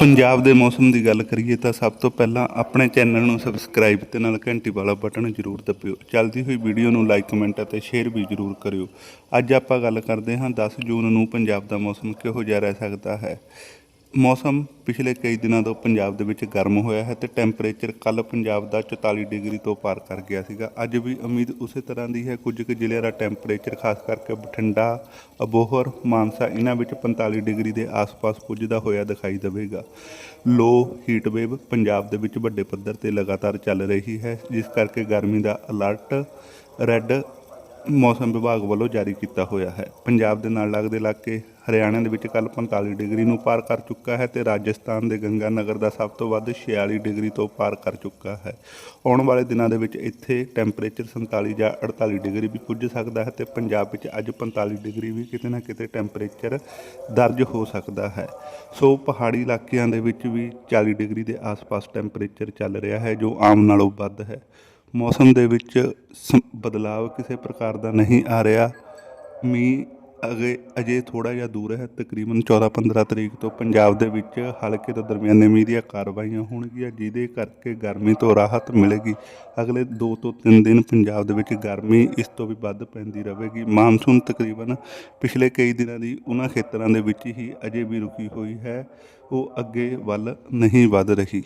ਪੰਜਾਬ ਦੇ ਮੌਸਮ ਦੀ ਗੱਲ ਕਰੀਏ ਤਾਂ ਸਭ ਤੋਂ ਪਹਿਲਾਂ ਆਪਣੇ ਚੈਨਲ ਨੂੰ ਸਬਸਕ੍ਰਾਈਬ ਤੇ ਨਾਲ ਘੰਟੀ ਵਾਲਾ ਬਟਨ ਜ਼ਰੂਰ ਦਬਿਓ। ਚੱਲਦੀ ਹੋਈ ਵੀਡੀਓ ਨੂੰ ਲਾਈਕ, ਕਮੈਂਟ ਅਤੇ ਸ਼ੇਅਰ ਵੀ ਜ਼ਰੂਰ ਕਰਿਓ। ਅੱਜ ਆਪਾਂ ਗੱਲ ਕਰਦੇ ਹਾਂ 10 ਜੂਨ ਨੂੰ ਪੰਜਾਬ ਦਾ ਮੌਸਮ ਕਿਹੋ ਜਿਹਾ ਰਹਿ ਸਕਦਾ ਹੈ। ਮੌਸਮ ਪਿਛਲੇ ਕਈ ਦਿਨਾਂ ਤੋਂ ਪੰਜਾਬ ਦੇ ਵਿੱਚ ਗਰਮ ਹੋਇਆ ਹੈ ਤੇ ਟੈਂਪਰੇਚਰ ਕੱਲ ਪੰਜਾਬ ਦਾ 44 ਡਿਗਰੀ ਤੋਂ ਪਾਰ ਕਰ ਗਿਆ ਸੀਗਾ। ਅੱਜ ਵੀ ਉਮੀਦ ਉਸੇ ਤਰ੍ਹਾਂ ਦੀ ਹੈ। ਕੁਝ ਕੁ ਜ਼ਿਲ੍ਹਿਆਂ ਦਾ ਟੈਂਪਰੇਚਰ ਖਾਸ ਕਰਕੇ ਬਠਿੰਡਾ, ਅਬੋਹਰ, ਮਾਨਸਾ, ਇਹਨਾਂ ਵਿੱਚ 45 ਡਿਗਰੀ ਦੇ ਆਸ-ਪਾਸ ਪੁੱਜਦਾ ਹੋਇਆ ਦਿਖਾਈ ਦੇਵੇਗਾ। ਲੋ ਹੀਟ ਵੇਵ ਪੰਜਾਬ ਦੇ ਵਿੱਚ ਵੱਡੇ ਪੱਧਰ ਤੇ ਲਗਾਤਾਰ ਚੱਲ ਰਹੀ ਹੈ। ਜਿਸ ਕਰਕੇ ਗਰਮੀ ਦਾ ਅਲਰਟ, ਰੈੱਡ ਮੌਸਮ ਵਿਭਾਗ ਵੱਲੋਂ ਜਾਰੀ ਕੀਤਾ ਹੋਇਆ ਹੈ। ਪੰਜਾਬ ਦੇ ਨਾਲ ਲੱਗਦੇ ਇਲਾਕੇ ਹਰਿਆਣਾ ਦੇ ਵਿੱਚ ਕੱਲ 45 ਡਿਗਰੀ ਨੂੰ ਪਾਰ ਕਰ ਚੁੱਕਾ ਹੈ ਤੇ ਰਾਜਸਥਾਨ ਦੇ ਗੰਗਾ ਨਗਰ ਦਾ ਸਭ ਤੋਂ ਵੱਧ 46 ਡਿਗਰੀ ਤੋਂ ਪਾਰ ਕਰ ਚੁੱਕਾ ਹੈ। ਆਉਣ ਵਾਲੇ ਦਿਨਾਂ ਦੇ ਵਿੱਚ ਇੱਥੇ ਟੈਂਪਰੇਚਰ 47 ਜਾਂ 48 ਡਿਗਰੀ ਵੀ ਪੁੱਜ ਸਕਦਾ ਹੈ ਤੇ ਪੰਜਾਬ ਵਿੱਚ ਅੱਜ 45 ਡਿਗਰੀ ਵੀ ਕਿਤੇ ਨਾ ਕਿਤੇ ਟੈਂਪਰੇਚਰ ਦਰਜ ਹੋ ਸਕਦਾ ਹੈ। ਸੋ ਪਹਾੜੀ ਇਲਾਕਿਆਂ ਦੇ ਵਿੱਚ ਵੀ 40 ਡਿਗਰੀ ਦੇ ਆਸ-ਪਾਸ ਟੈਂਪਰੇਚਰ ਚੱਲ ਰਿਹਾ ਹੈ, ਜੋ ਆਮ ਨਾਲੋਂ ਵੱਧ ਹੈ। ਮੌਸਮ ਦੇ ਵਿੱਚ ਸ- ਬਦਲਾਵ ਕਿਸੇ ਪ੍ਰਕਾਰ ਦਾ ਨਹੀਂ ਆ ਰਿਹਾ। ਮੀਂਹ ਅਗੇ, ਅਜੇ ਥੋੜਾ ਜਿਹਾ ਦੂਰ ਹੈ। ਤਕਰੀਬਨ 14-15 ਤਰੀਕ ਤੋਂ ਪੰਜਾਬ ਦੇ ਵਿੱਚ ਹਲਕੇ ਤੋਂ ਦਰਮਿਆਨੇ ਮੀਂਹ ਦੀਆਂ ਕਾਰਵਾਈਆਂ ਹੋਣਗੀਆਂ, ਜਿਹਦੇ ਕਰਕੇ ਗਰਮੀ ਤੋਂ ਰਾਹਤ ਮਿਲੇਗੀ। ਅਗਲੇ 2 ਤੋਂ 3 ਦਿਨ ਪੰਜਾਬ ਦੇ ਵਿੱਚ ਗਰਮੀ ਇਸ ਤੋਂ ਵੀ ਵੱਧ ਪੈਂਦੀ ਰਹੇਗੀ। ਮਾਨਸੂਨ ਤਕਰੀਬਨ ਪਿਛਲੇ ਕਈ ਦਿਨਾਂ ਦੀ ਉਹਨਾਂ ਖੇਤਰਾਂ ਦੇ ਵਿੱਚ ਹੀ ਅਜੇ ਵੀ ਰੁਕੀ ਹੋਈ ਹੈ। ਉਹ ਅੱਗੇ ਵੱਲ ਨਹੀਂ ਵੱਧ ਰਹੀ।